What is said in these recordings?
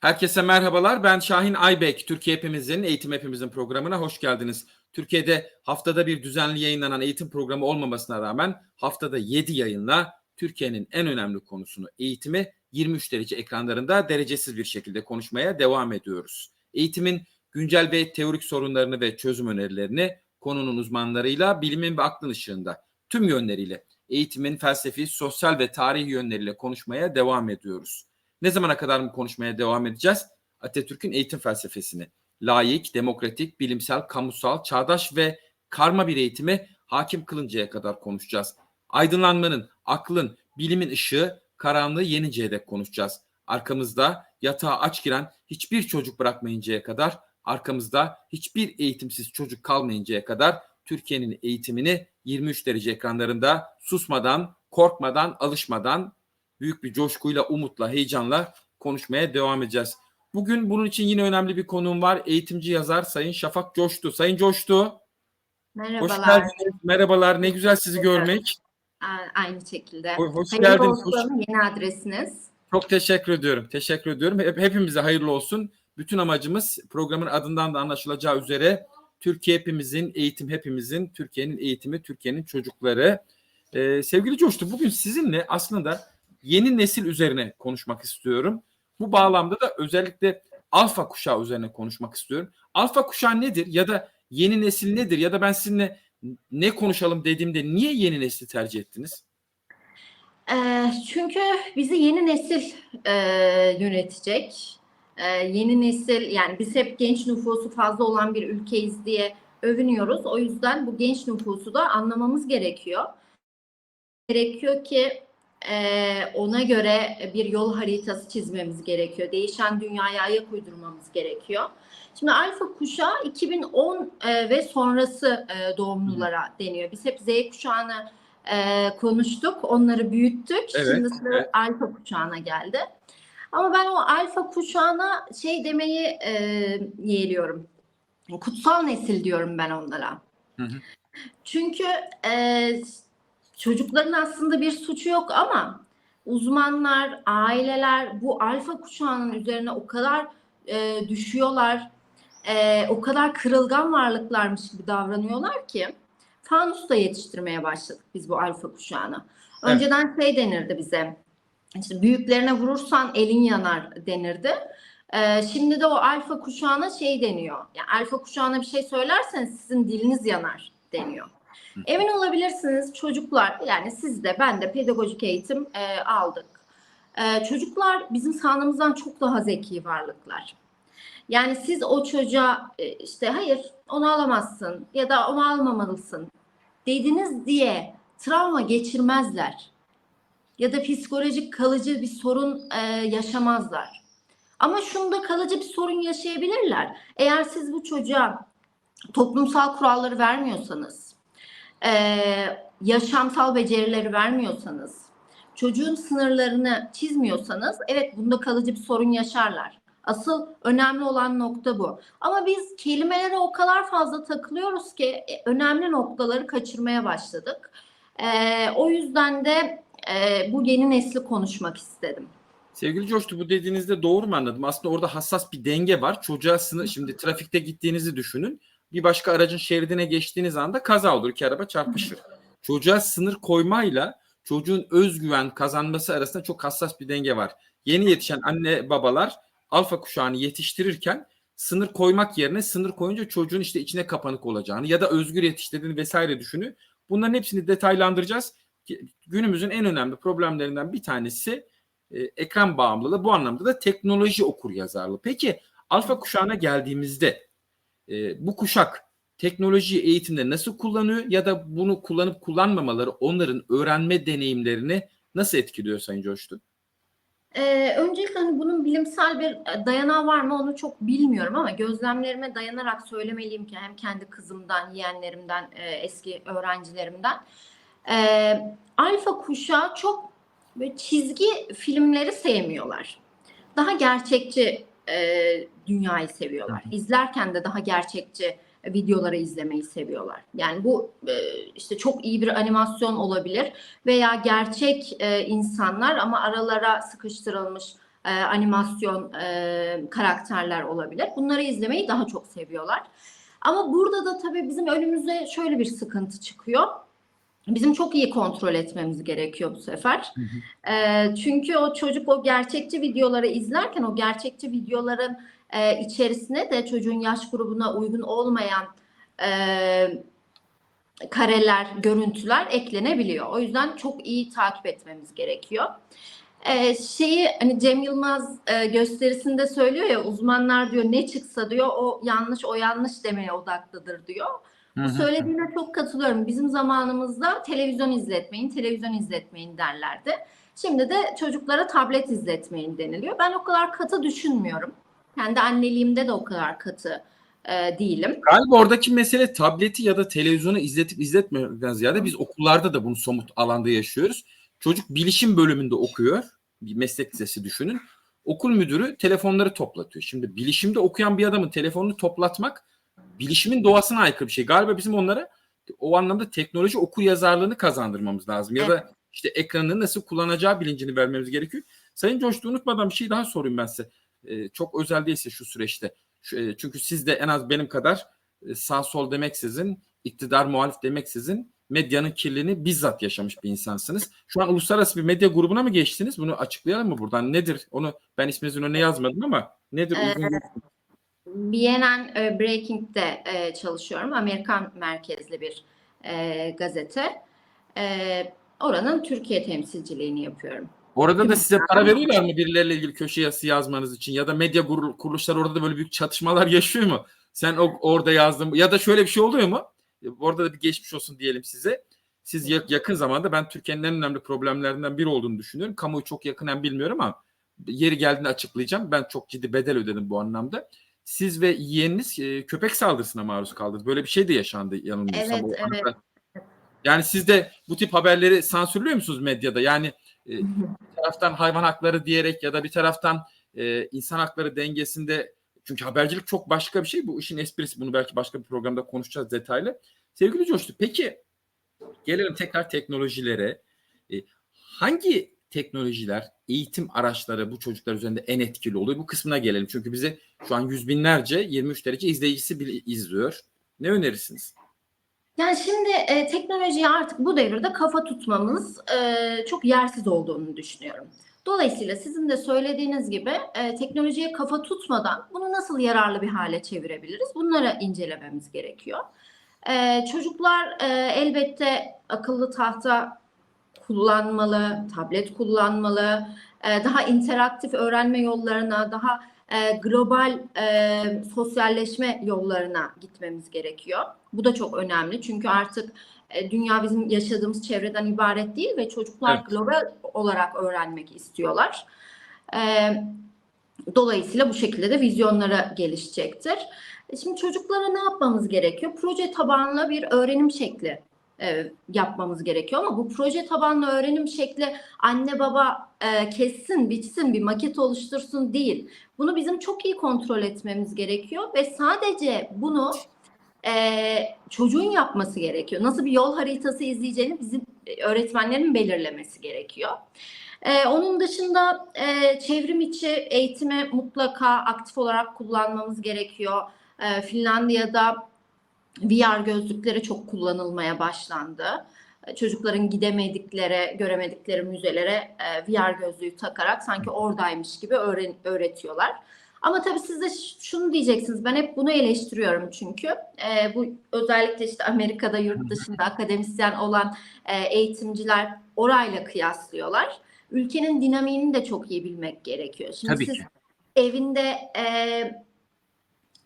Herkese merhabalar. Ben Şahin Aybek. Türkiye Hepimizin, Eğitim Hepimizin programına hoş geldiniz. Türkiye'de haftada bir düzenli yayınlanan eğitim programı olmamasına rağmen haftada 7 yayınla Türkiye'nin en önemli konusunu eğitimi 23 derece ekranlarında derecesiz bir şekilde konuşmaya devam ediyoruz. Eğitimin güncel ve teorik sorunlarını ve çözüm önerilerini konunun uzmanlarıyla bilimin ve aklın ışığında tüm yönleriyle eğitimin felsefi, sosyal ve tarihi yönleriyle konuşmaya devam ediyoruz. Ne zamana kadar mı konuşmaya devam edeceğiz? Atatürk'ün eğitim felsefesini. Layık, demokratik, bilimsel, kamusal, çağdaş ve karma bir eğitimi hakim kılıncaya kadar konuşacağız. Aydınlanmanın, aklın, bilimin ışığı karanlığı yeninceye dek konuşacağız. Arkamızda yatağa aç giren hiçbir çocuk bırakmayıncaya kadar, arkamızda hiçbir eğitimsiz çocuk kalmayıncaya kadar Türkiye'nin eğitimini 23 derece ekranlarında susmadan, korkmadan, alışmadan büyük bir coşkuyla, umutla, heyecanla konuşmaya devam edeceğiz. Bugün bunun için yine önemli bir konuğum var. Eğitimci yazar Sayın Şafak Coştu. Sayın Coştu. Merhabalar. Hoş geldiniz. Merhabalar. Ne güzel sizi görmek. Aynı şekilde. Hoş, hoş Hayırlı geldiniz. olsun Hoş- yeni adresiniz. Çok teşekkür ediyorum. Teşekkür ediyorum. Hep, hepimize hayırlı olsun. Bütün amacımız programın adından da anlaşılacağı üzere Türkiye hepimizin, eğitim hepimizin, Türkiye'nin eğitimi, Türkiye'nin çocukları. Ee, sevgili Coştu, bugün sizinle aslında yeni nesil üzerine konuşmak istiyorum. Bu bağlamda da özellikle alfa kuşağı üzerine konuşmak istiyorum. Alfa kuşağı nedir ya da yeni nesil nedir ya da ben sizinle ne konuşalım dediğimde niye yeni nesli tercih ettiniz? Ee, çünkü bizi yeni nesil e, yönetecek. Ee, yeni nesil yani biz hep genç nüfusu fazla olan bir ülkeyiz diye övünüyoruz. O yüzden bu genç nüfusu da anlamamız gerekiyor. Gerekiyor ki e, ona göre bir yol haritası çizmemiz gerekiyor. Değişen dünyaya ayak uydurmamız gerekiyor. Şimdi alfa kuşağı 2010 e, ve sonrası e, doğumlulara deniyor. Biz hep Z kuşağını e, konuştuk, onları büyüttük. Evet, Şimdi sıra evet. alfa kuşağına geldi. Ama ben o alfa kuşağına şey demeyi e, yeğliyorum. Kutsal nesil diyorum ben onlara. Hı hı. Çünkü e, çocukların aslında bir suçu yok ama uzmanlar, aileler bu alfa kuşağının üzerine o kadar e, düşüyorlar, e, o kadar kırılgan varlıklarmış gibi davranıyorlar ki fanusta yetiştirmeye başladık biz bu alfa kuşağını. Evet. Önceden şey denirdi bize, işte büyüklerine vurursan elin yanar denirdi. E, şimdi de o alfa kuşağına şey deniyor, yani alfa kuşağına bir şey söylerseniz sizin diliniz yanar deniyor. Emin olabilirsiniz çocuklar yani siz de ben de pedagojik eğitim e, aldık. E, çocuklar bizim sahnımızdan çok daha zeki varlıklar. Yani siz o çocuğa e, işte hayır onu alamazsın ya da onu almamalısın dediniz diye travma geçirmezler. Ya da psikolojik kalıcı bir sorun e, yaşamazlar. Ama şunda kalıcı bir sorun yaşayabilirler. Eğer siz bu çocuğa toplumsal kuralları vermiyorsanız, e, yaşamsal becerileri vermiyorsanız, çocuğun sınırlarını çizmiyorsanız evet bunda kalıcı bir sorun yaşarlar. Asıl önemli olan nokta bu. Ama biz kelimelere o kadar fazla takılıyoruz ki e, önemli noktaları kaçırmaya başladık. E, o yüzden de e, bu yeni nesli konuşmak istedim. Sevgili Coştu bu dediğinizde doğru mu anladım? Aslında orada hassas bir denge var. Çocuğa sınır, şimdi trafikte gittiğinizi düşünün. Bir başka aracın şeridine geçtiğiniz anda kaza olur. iki araba çarpışır. Çocuğa sınır koymayla çocuğun özgüven kazanması arasında çok hassas bir denge var. Yeni yetişen anne babalar alfa kuşağını yetiştirirken sınır koymak yerine sınır koyunca çocuğun işte içine kapanık olacağını ya da özgür yetiştirdiğini vesaire düşünü. Bunların hepsini detaylandıracağız. Günümüzün en önemli problemlerinden bir tanesi e, ekran bağımlılığı bu anlamda da teknoloji okur yazarlığı. Peki alfa kuşağına geldiğimizde e, bu kuşak teknolojiyi eğitimde nasıl kullanıyor ya da bunu kullanıp kullanmamaları onların öğrenme deneyimlerini nasıl etkiliyor Sayın Coştu? Ee, öncelikle hani bunun bilimsel bir e, dayanağı var mı onu çok bilmiyorum ama gözlemlerime dayanarak söylemeliyim ki hem kendi kızımdan, yeğenlerimden, e, eski öğrencilerimden. Ee, alfa kuşağı çok böyle çizgi filmleri sevmiyorlar. Daha gerçekçi e, dünyayı seviyorlar. İzlerken de daha gerçekçi videoları izlemeyi seviyorlar. Yani bu e, işte çok iyi bir animasyon olabilir veya gerçek e, insanlar ama aralara sıkıştırılmış e, animasyon e, karakterler olabilir. Bunları izlemeyi daha çok seviyorlar. Ama burada da tabii bizim önümüze şöyle bir sıkıntı çıkıyor. Bizim çok iyi kontrol etmemiz gerekiyor bu sefer. E, çünkü o çocuk o gerçekçi videoları izlerken o gerçekçi videoların e, içerisine de çocuğun yaş grubuna uygun olmayan e, kareler, görüntüler eklenebiliyor. O yüzden çok iyi takip etmemiz gerekiyor. Ee, şeyi hani Cem Yılmaz e, gösterisinde söylüyor ya uzmanlar diyor ne çıksa diyor o yanlış o yanlış demeye odaklıdır diyor. Bu söylediğine çok katılıyorum. Bizim zamanımızda televizyon izletmeyin, televizyon izletmeyin derlerdi. Şimdi de çocuklara tablet izletmeyin deniliyor. Ben o kadar katı düşünmüyorum. Kendi anneliğimde de o kadar katı e, değilim. Galiba oradaki mesele tableti ya da televizyonu izletip izletmeden ziyade biz okullarda da bunu somut alanda yaşıyoruz. Çocuk bilişim bölümünde okuyor. Bir meslek lisesi düşünün. Okul müdürü telefonları toplatıyor. Şimdi bilişimde okuyan bir adamın telefonunu toplatmak bilişimin doğasına aykırı bir şey. Galiba bizim onlara o anlamda teknoloji okur yazarlığını kazandırmamız lazım. Ya da işte ekranını nasıl kullanacağı bilincini vermemiz gerekiyor. Sayın Coştu unutmadan bir şey daha sorayım ben size. Ee, çok özel değilse şu süreçte. Şu, e, çünkü siz de en az benim kadar e, sağ sol demeksizin, iktidar muhalif demeksizin medyanın kirliliğini bizzat yaşamış bir insansınız. Şu an uluslararası bir medya grubuna mı geçtiniz? Bunu açıklayalım mı buradan? Nedir? Onu ben isminizin önüne yazmadım ama nedir? Ee, BNN e, Breaking'de e, çalışıyorum. Amerikan merkezli bir e, gazete. E, oranın Türkiye temsilciliğini yapıyorum. Orada da size para veriyorlar mı birileriyle ilgili köşe yazısı yazmanız için? Ya da medya kuruluşları orada da böyle büyük çatışmalar yaşıyor mu? Sen o, orada yazdın. Ya da şöyle bir şey oluyor mu? Orada da bir geçmiş olsun diyelim size. Siz ya- yakın zamanda ben Türkiye'nin en önemli problemlerinden biri olduğunu düşünüyorum. Kamuoyu çok yakından bilmiyorum ama yeri geldiğinde açıklayacağım. Ben çok ciddi bedel ödedim bu anlamda. Siz ve yeğeniniz e, köpek saldırısına maruz kaldınız. Böyle bir şey de yaşandı yanılmıyorsam. Evet, evet. Yani siz de bu tip haberleri sansürlüyor musunuz medyada? Yani bir taraftan hayvan hakları diyerek ya da bir taraftan e, insan hakları dengesinde çünkü habercilik çok başka bir şey. Bu işin esprisi. Bunu belki başka bir programda konuşacağız detaylı. Sevgili Coştu, peki gelelim tekrar teknolojilere. E, hangi teknolojiler, eğitim araçları bu çocuklar üzerinde en etkili oluyor? Bu kısmına gelelim. Çünkü bizi şu an yüz binlerce, 23 derece izleyicisi bile izliyor. Ne önerirsiniz? Yani şimdi e, teknolojiye artık bu devirde kafa tutmamız e, çok yersiz olduğunu düşünüyorum. Dolayısıyla sizin de söylediğiniz gibi e, teknolojiye kafa tutmadan bunu nasıl yararlı bir hale çevirebiliriz? Bunları incelememiz gerekiyor. E, çocuklar e, elbette akıllı tahta kullanmalı, tablet kullanmalı, e, daha interaktif öğrenme yollarına, daha e, global e, sosyalleşme yollarına gitmemiz gerekiyor. Bu da çok önemli çünkü artık e, dünya bizim yaşadığımız çevreden ibaret değil ve çocuklar Evet. global olarak öğrenmek istiyorlar. E, dolayısıyla bu şekilde de vizyonlara gelişecektir. E, Şimdi çocuklara ne yapmamız gerekiyor? Proje tabanlı bir öğrenim şekli e, yapmamız gerekiyor ama bu proje tabanlı öğrenim şekli anne baba e, kessin, biçsin, bir maket oluştursun değil. Bunu bizim çok iyi kontrol etmemiz gerekiyor ve sadece bunu e, çocuğun yapması gerekiyor. Nasıl bir yol haritası izleyeceğini bizim e, öğretmenlerin belirlemesi gerekiyor. E, onun dışında e, çevrim içi eğitimi mutlaka aktif olarak kullanmamız gerekiyor. E, Finlandiya'da VR gözlükleri çok kullanılmaya başlandı. Çocukların gidemedikleri, göremedikleri müzelere VR gözlüğü takarak sanki oradaymış gibi öğren- öğretiyorlar. Ama tabii siz de şunu diyeceksiniz. Ben hep bunu eleştiriyorum çünkü. E, bu özellikle işte Amerika'da yurt dışında akademisyen olan e, eğitimciler orayla kıyaslıyorlar. Ülkenin dinamiğini de çok iyi bilmek gerekiyor. Şimdi Tabii siz ki. evinde e,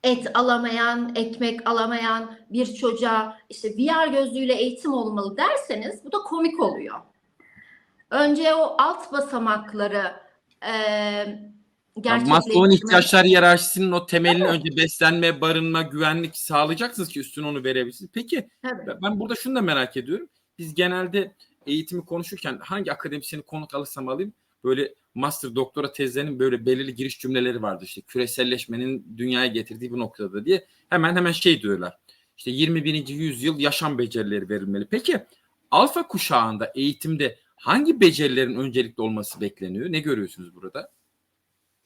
et alamayan, ekmek alamayan bir çocuğa işte VR gözlüğüyle eğitim olmalı derseniz bu da komik oluyor. Önce o alt basamakları e, Yani Maslow'un ihtiyaçlar hiyerarşisinin o temelini Evet. önce beslenme, barınma, güvenlik sağlayacaksınız ki üstüne onu verebilirsiniz. Peki Tabii. ben- burada şunu da merak ediyorum. Biz genelde eğitimi konuşurken hangi akademisyeni konuk alırsam alayım böyle master doktora tezlerinin böyle belirli giriş cümleleri vardır. İşte küreselleşmenin dünyaya getirdiği bu noktada diye hemen hemen şey diyorlar. İşte 21. yüzyıl yaşam becerileri verilmeli. Peki alfa kuşağında eğitimde hangi becerilerin öncelikli olması bekleniyor? Ne görüyorsunuz burada?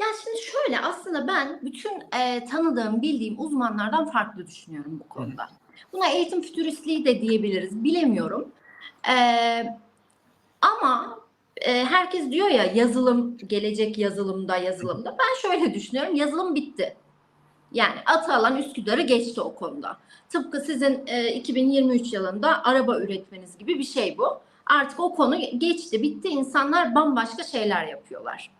Ya şimdi şöyle aslında ben bütün e, tanıdığım, bildiğim uzmanlardan farklı düşünüyorum bu konuda. Buna eğitim fütüristliği de diyebiliriz, bilemiyorum. E, ama e, herkes diyor ya yazılım, gelecek yazılımda, yazılımda. Ben şöyle düşünüyorum, yazılım bitti. Yani Atalan Üsküdar'ı geçti o konuda. Tıpkı sizin e, 2023 yılında araba üretmeniz gibi bir şey bu. Artık o konu geçti, bitti. İnsanlar bambaşka şeyler yapıyorlar.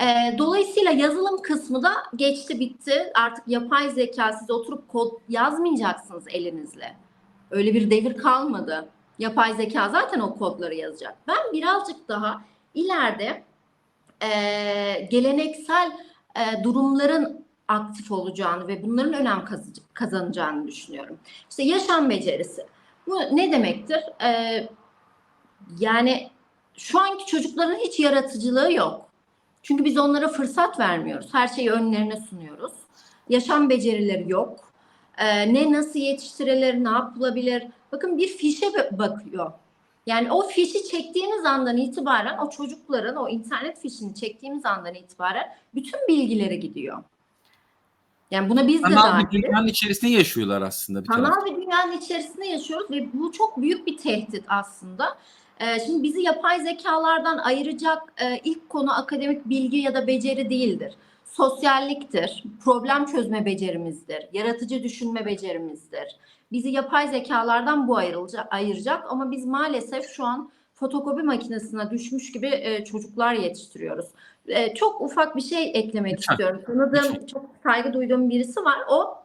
E, dolayısıyla yazılım kısmı da geçti, bitti. Artık yapay zeka siz oturup kod yazmayacaksınız elinizle. Öyle bir devir kalmadı. Yapay zeka zaten o kodları yazacak. Ben birazcık daha ileride e, geleneksel e, durumların aktif olacağını ve bunların önem kaz- kazanacağını düşünüyorum. İşte yaşam becerisi. Bu ne demektir? Ee, yani şu anki çocukların hiç yaratıcılığı yok. Çünkü biz onlara fırsat vermiyoruz. Her şeyi önlerine sunuyoruz. Yaşam becerileri yok. Ee, ne nasıl yetiştirilir, ne yapılabilir? Bakın bir fişe ba- bakıyor. Yani o fişi çektiğimiz andan itibaren o çocukların o internet fişini çektiğimiz andan itibaren bütün bilgileri gidiyor. Yani buna biz de Sanal bir dahiliz. dünyanın içerisinde yaşıyorlar aslında bir. Sanal bir dünyanın içerisinde yaşıyoruz ve bu çok büyük bir tehdit aslında. Ee, şimdi bizi yapay zekalardan ayıracak e, ilk konu akademik bilgi ya da beceri değildir. Sosyalliktir, problem çözme becerimizdir, yaratıcı düşünme becerimizdir. Bizi yapay zekalardan bu ayrılacak, ayıracak ama biz maalesef şu an fotokopi makinesine düşmüş gibi e, çocuklar yetiştiriyoruz. E, çok ufak bir şey eklemek istiyorum. Tanıdığım, çok saygı duyduğum birisi var. O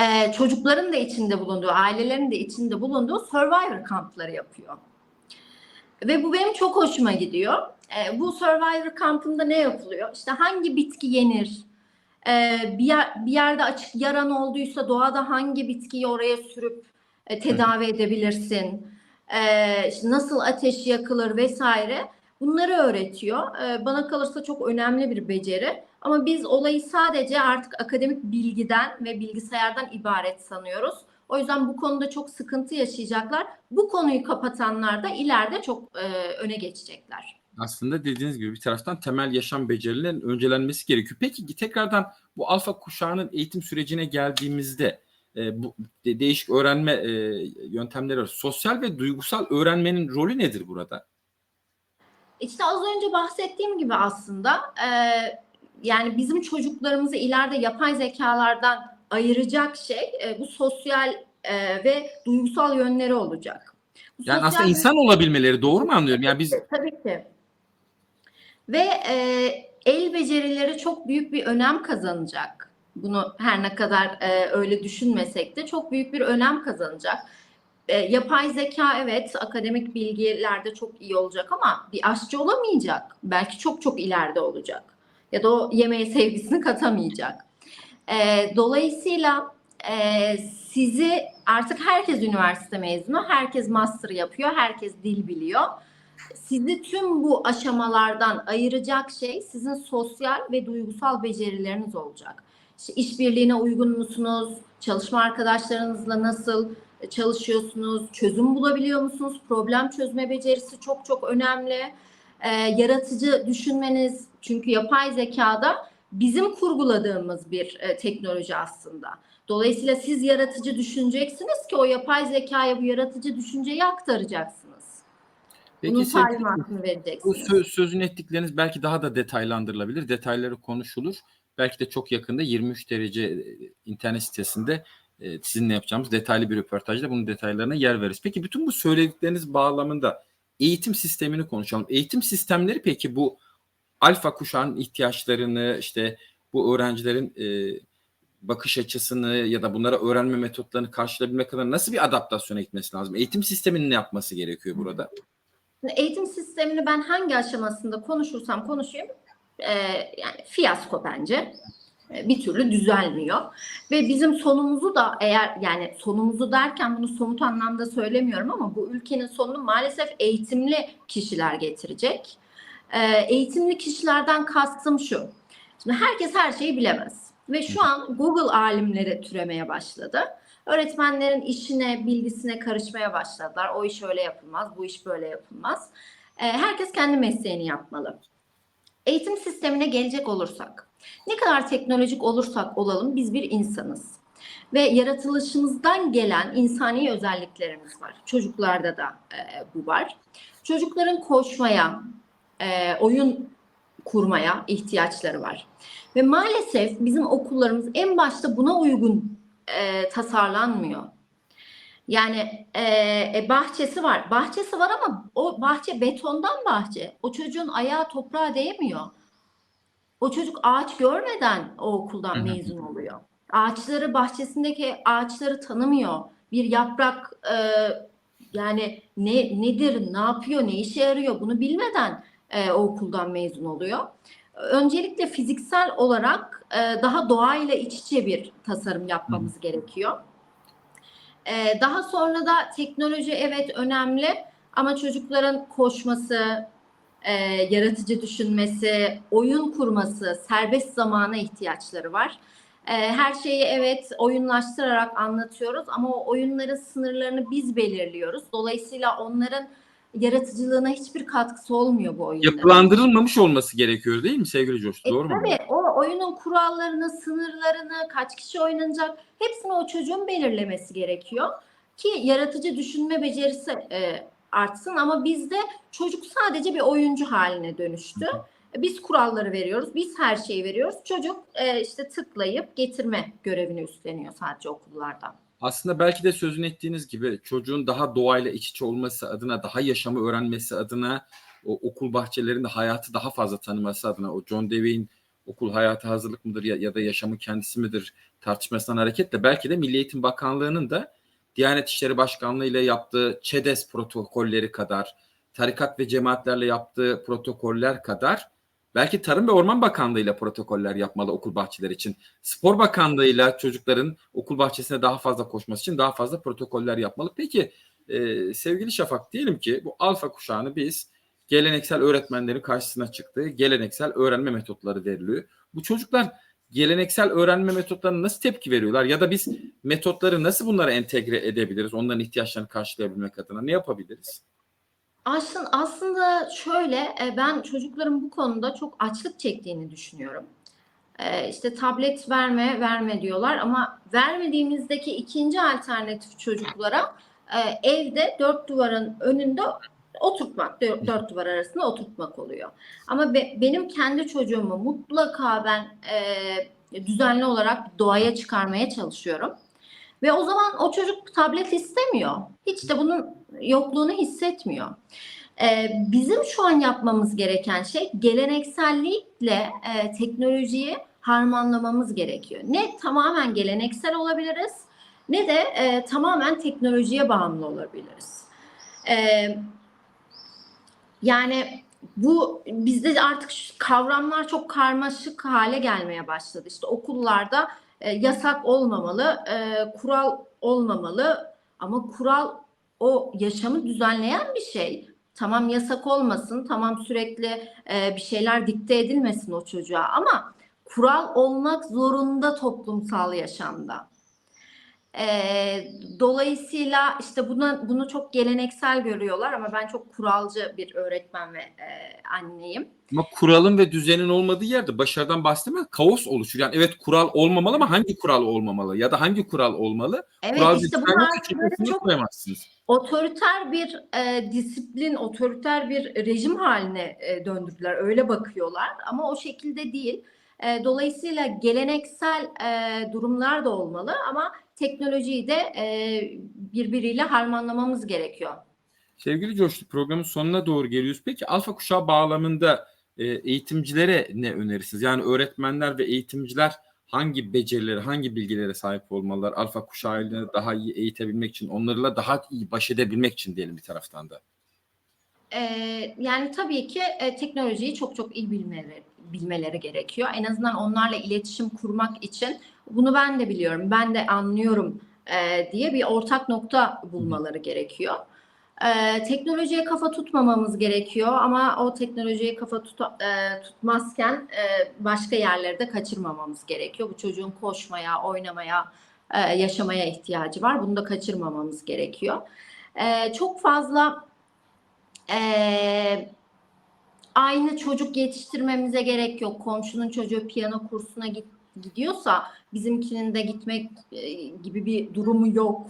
e, çocukların da içinde bulunduğu, ailelerin de içinde bulunduğu Survivor kampları yapıyor. Ve bu benim çok hoşuma gidiyor. E, bu Survivor kampında ne yapılıyor? İşte hangi bitki yenir? E, bir, yer, bir yerde açık yaran olduysa doğada hangi bitkiyi oraya sürüp e, tedavi edebilirsin? E, işte nasıl ateş yakılır vesaire. Bunları öğretiyor. E, bana kalırsa çok önemli bir beceri. Ama biz olayı sadece artık akademik bilgiden ve bilgisayardan ibaret sanıyoruz. O yüzden bu konuda çok sıkıntı yaşayacaklar. Bu konuyu kapatanlar da ileride çok e, öne geçecekler. Aslında dediğiniz gibi bir taraftan temel yaşam becerilerinin öncelenmesi gerekiyor. Peki tekrardan bu alfa kuşağının eğitim sürecine geldiğimizde e, bu de- değişik öğrenme e, yöntemleri var. Sosyal ve duygusal öğrenmenin rolü nedir burada? İşte az önce bahsettiğim gibi aslında e, yani bizim çocuklarımızı ileride yapay zekalardan ayıracak şey e, bu sosyal e, ve duygusal yönleri olacak. Bu Yani aslında insan olabilmeleri doğru mu anlıyorum? Yani biz Tabii ki. Ve e, el becerileri çok büyük bir önem kazanacak. Bunu her ne kadar e, öyle düşünmesek de çok büyük bir önem kazanacak. E, yapay zeka evet akademik bilgilerde çok iyi olacak ama bir aşçı olamayacak. Belki çok çok ileride olacak. Ya da o yemeğe sevgisini katamayacak. E, dolayısıyla e, sizi artık herkes üniversite mezunu, herkes master yapıyor, herkes dil biliyor sizi tüm bu aşamalardan ayıracak şey sizin sosyal ve duygusal becerileriniz olacak. İşte işbirliğine uygun musunuz? Çalışma arkadaşlarınızla nasıl çalışıyorsunuz? Çözüm bulabiliyor musunuz? Problem çözme becerisi çok çok önemli. Ee, yaratıcı düşünmeniz çünkü yapay zekada bizim kurguladığımız bir e, teknoloji aslında. Dolayısıyla siz yaratıcı düşüneceksiniz ki o yapay zekaya bu yaratıcı düşünceyi aktaracaksınız. Bunun peki talimatını bu söz, sözünü ettikleriniz belki daha da detaylandırılabilir. Detayları konuşulur. Belki de çok yakında 23 derece e, internet sitesinde e, sizinle yapacağımız detaylı bir röportajda bunun detaylarına yer veririz. Peki bütün bu söyledikleriniz bağlamında eğitim sistemini konuşalım. Eğitim sistemleri peki bu alfa kuşağın ihtiyaçlarını işte bu öğrencilerin e, bakış açısını ya da bunlara öğrenme metotlarını karşılayabilmek kadar nasıl bir adaptasyona gitmesi lazım? Eğitim sisteminin ne yapması gerekiyor burada? Eğitim sistemini ben hangi aşamasında konuşursam konuşayım e, yani fiyasko bence. E, bir türlü düzelmiyor. Ve bizim sonumuzu da eğer yani sonumuzu derken bunu somut anlamda söylemiyorum ama bu ülkenin sonunu maalesef eğitimli kişiler getirecek. E, eğitimli kişilerden kastım şu. Şimdi herkes her şeyi bilemez. Ve şu an Google alimleri türemeye başladı. Öğretmenlerin işine, bilgisine karışmaya başladılar. O iş öyle yapılmaz, bu iş böyle yapılmaz. E, herkes kendi mesleğini yapmalı. eğitim sistemine gelecek olursak, ne kadar teknolojik olursak olalım biz bir insanız. Ve yaratılışımızdan gelen insani özelliklerimiz var. Çocuklarda da e, bu var. Çocukların koşmaya, e, oyun kurmaya ihtiyaçları var. Ve maalesef bizim okullarımız en başta buna uygun e, tasarlanmıyor. Yani e, e, bahçesi var. Bahçesi var ama o bahçe betondan bahçe. O çocuğun ayağı toprağa değmiyor. O çocuk ağaç görmeden o okuldan Hı hı. mezun oluyor. Ağaçları bahçesindeki ağaçları tanımıyor. Bir yaprak e, yani ne nedir, ne yapıyor, ne işe yarıyor bunu bilmeden e, o okuldan mezun oluyor. Öncelikle fiziksel olarak e, daha doğayla iç içe bir tasarım yapmamız gerekiyor. E, daha sonra da teknoloji evet önemli ama çocukların koşması, e, yaratıcı düşünmesi, oyun kurması, serbest zamana ihtiyaçları var. E, her şeyi evet oyunlaştırarak anlatıyoruz ama o oyunların sınırlarını biz belirliyoruz. Dolayısıyla onların yaratıcılığına hiçbir katkısı olmuyor bu oyunların. Yapılandırılmamış olması gerekiyor değil mi sevgili Coştu? E, Doğru mu? tabii o oyunun kurallarını, sınırlarını, kaç kişi oynanacak hepsini o çocuğun belirlemesi gerekiyor ki yaratıcı düşünme becerisi e, artsın ama bizde çocuk sadece bir oyuncu haline dönüştü. Biz kuralları veriyoruz, biz her şeyi veriyoruz. Çocuk e, işte tıklayıp getirme görevini üstleniyor sadece okullarda. Aslında belki de sözünü ettiğiniz gibi çocuğun daha doğayla iç içe olması adına, daha yaşamı öğrenmesi adına, o okul bahçelerinde hayatı daha fazla tanıması adına, o John Dewey'in okul hayatı hazırlık mıdır ya, ya da yaşamı kendisi midir tartışmasından hareketle belki de Milli Eğitim Bakanlığı'nın da Diyanet İşleri Başkanlığı ile yaptığı ÇEDES protokolleri kadar, tarikat ve cemaatlerle yaptığı protokoller kadar belki Tarım ve Orman Bakanlığı ile protokoller yapmalı okul bahçeleri için. Spor Bakanlığı ile çocukların okul bahçesine daha fazla koşması için daha fazla protokoller yapmalı. Peki e, sevgili Şafak diyelim ki bu alfa kuşağını biz geleneksel öğretmenlerin karşısına çıktı. Geleneksel öğrenme metotları veriliyor. Bu çocuklar geleneksel öğrenme metotlarına nasıl tepki veriyorlar? Ya da biz metotları nasıl bunlara entegre edebiliriz? Onların ihtiyaçlarını karşılayabilmek adına ne yapabiliriz? Aslında, aslında şöyle e, ben çocukların bu konuda çok açlık çektiğini düşünüyorum. E, işte tablet verme verme diyorlar ama vermediğimizdeki ikinci alternatif çocuklara e, evde dört duvarın önünde oturtmak, dört, duvar arasında oturtmak oluyor. Ama be- benim kendi çocuğumu mutlaka ben e, düzenli olarak doğaya çıkarmaya çalışıyorum. Ve o zaman o çocuk tablet istemiyor. Hiç de bunun yokluğunu hissetmiyor. Ee, bizim şu an yapmamız gereken şey geleneksellikle e, teknolojiyi harmanlamamız gerekiyor. Ne tamamen geleneksel olabiliriz ne de e, tamamen teknolojiye bağımlı olabiliriz. Ee, yani bu bizde artık kavramlar çok karmaşık hale gelmeye başladı. İşte okullarda e, yasak olmamalı, kural olmamalı ama kural o yaşamı düzenleyen bir şey. Tamam yasak olmasın, tamam sürekli e, bir şeyler dikte edilmesin o çocuğa ama kural olmak zorunda toplumsal yaşamda. E, dolayısıyla işte buna bunu çok geleneksel görüyorlar ama ben çok kuralcı bir öğretmen ve e, anneyim. Ama kuralın ve düzenin olmadığı yerde başarıdan bahsetmez kaos oluşur. Yani evet kural olmamalı ama hangi kural olmamalı? Ya da hangi kural olmalı? Evet kural işte bunlar çok koyamazsınız. otoriter bir e, disiplin, otoriter bir rejim haline e, döndürdüler. Öyle bakıyorlar ama o şekilde değil. E, dolayısıyla geleneksel e, durumlar da olmalı ama teknolojiyi de e, birbiriyle harmanlamamız gerekiyor. Sevgili Coştu programın sonuna doğru geliyoruz. Peki alfa kuşağı bağlamında e, eğitimcilere ne önerirsiniz? Yani öğretmenler ve eğitimciler hangi becerilere, hangi bilgilere sahip olmalılar? Alfa kuşağını daha iyi eğitebilmek için, onlarla daha iyi baş edebilmek için diyelim bir taraftan da. Ee, yani tabii ki e, teknolojiyi çok çok iyi bilmeleri, bilmeleri gerekiyor. En azından onlarla iletişim kurmak için bunu ben de biliyorum, ben de anlıyorum e, diye bir ortak nokta bulmaları gerekiyor. E, teknolojiye kafa tutmamamız gerekiyor ama o teknolojiye kafa tut, e, tutmazken e, başka yerleri de kaçırmamamız gerekiyor. Bu çocuğun koşmaya, oynamaya, e, yaşamaya ihtiyacı var. Bunu da kaçırmamamız gerekiyor. E, çok fazla e, aynı çocuk yetiştirmemize gerek yok. Komşunun çocuğu piyano kursuna git, gidiyorsa bizimkinin de gitmek e, gibi bir durumu yok.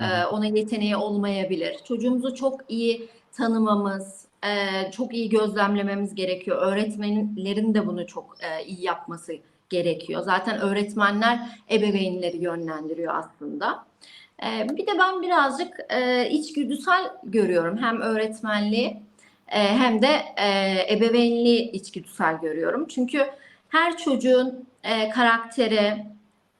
Ee, ona yeteneği olmayabilir. Çocuğumuzu çok iyi tanımamız, e, çok iyi gözlemlememiz gerekiyor. Öğretmenlerin de bunu çok e, iyi yapması gerekiyor. Zaten öğretmenler ebeveynleri yönlendiriyor aslında. E, bir de ben birazcık e, içgüdüsel görüyorum. Hem öğretmenliği e, hem de e, ebeveynliği içgüdüsel görüyorum. Çünkü her çocuğun e, karakteri,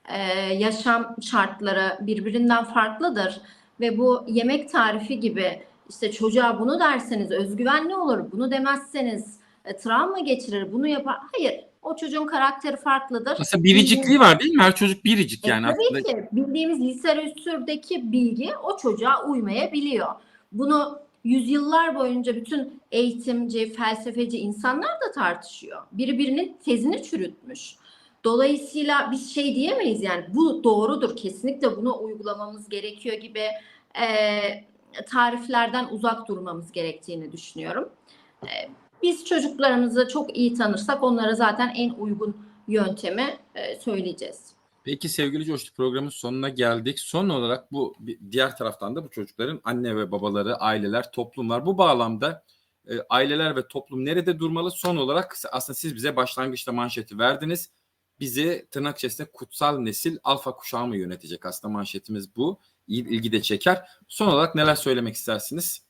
e, yaşam şartları birbirinden farklıdır ve bu yemek tarifi gibi işte çocuğa bunu derseniz özgüvenli olur, bunu demezseniz e, travma geçirir, bunu yapar. Hayır, o çocuğun karakteri farklıdır. Aslında biricikliği var değil mi? Her çocuk biricik E, yani tabii aslında. ki bildiğimiz literatürdeki bilgi o çocuğa uymayabiliyor. Bunu yüzyıllar boyunca bütün eğitimci, felsefeci insanlar da tartışıyor. Biri birinin tezini çürütmüş. Dolayısıyla biz şey diyemeyiz yani bu doğrudur kesinlikle bunu uygulamamız gerekiyor gibi e, tariflerden uzak durmamız gerektiğini düşünüyorum. E, biz çocuklarımızı çok iyi tanırsak onlara zaten en uygun yöntemi e, söyleyeceğiz. Peki sevgili Coştu programın sonuna geldik. Son olarak bu diğer taraftan da bu çocukların anne ve babaları, aileler, toplumlar bu bağlamda e, aileler ve toplum nerede durmalı? Son olarak aslında siz bize başlangıçta manşeti verdiniz. Bizi tırnak içerisinde kutsal nesil alfa kuşağı mı yönetecek? Aslında manşetimiz bu. İyi ilgi de çeker. Son olarak neler söylemek istersiniz?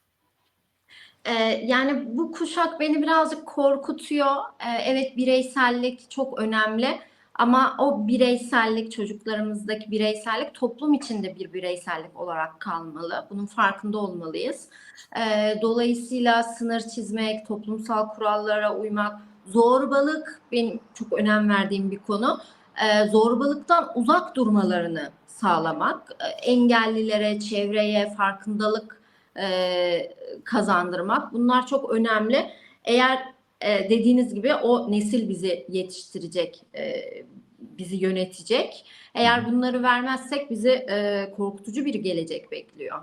Ee, yani bu kuşak beni birazcık korkutuyor. Ee, evet bireysellik çok önemli ama o bireysellik çocuklarımızdaki bireysellik toplum içinde bir bireysellik olarak kalmalı. Bunun farkında olmalıyız. Ee, dolayısıyla sınır çizmek, toplumsal kurallara uymak, zorbalık benim çok önem verdiğim bir konu. Ee, zorbalıktan uzak durmalarını sağlamak, Ee, engellilere, çevreye farkındalık e, kazandırmak. Bunlar çok önemli. Eğer e, dediğiniz gibi o nesil bizi yetiştirecek, e, bizi yönetecek. Eğer bunları vermezsek bizi e, korkutucu bir gelecek bekliyor.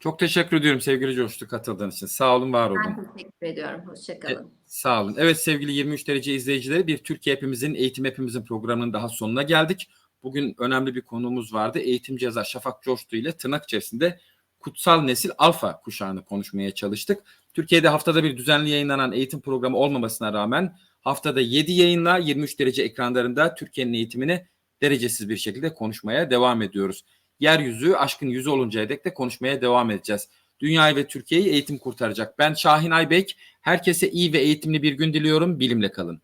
Çok teşekkür ediyorum sevgili Coştu katıldığınız için. Sağ olun, var olun. Ben teşekkür ediyorum. Hoşçakalın. Sağ olun. Evet sevgili 23 derece izleyicileri bir Türkiye hepimizin eğitim hepimizin programının daha sonuna geldik. Bugün önemli bir konuğumuz vardı. Eğitimci yazar Şafak Coştu ile tırnak içerisinde kutsal nesil alfa kuşağını konuşmaya çalıştık. Türkiye'de haftada bir düzenli yayınlanan eğitim programı olmamasına rağmen haftada 7 yayınla 23 derece ekranlarında Türkiye'nin eğitimini derecesiz bir şekilde konuşmaya devam ediyoruz. Yeryüzü aşkın yüzü oluncaya dek de konuşmaya devam edeceğiz. Dünyayı ve Türkiye'yi eğitim kurtaracak. Ben Şahin Aybek. Herkese iyi ve eğitimli bir gün diliyorum. Bilimle kalın.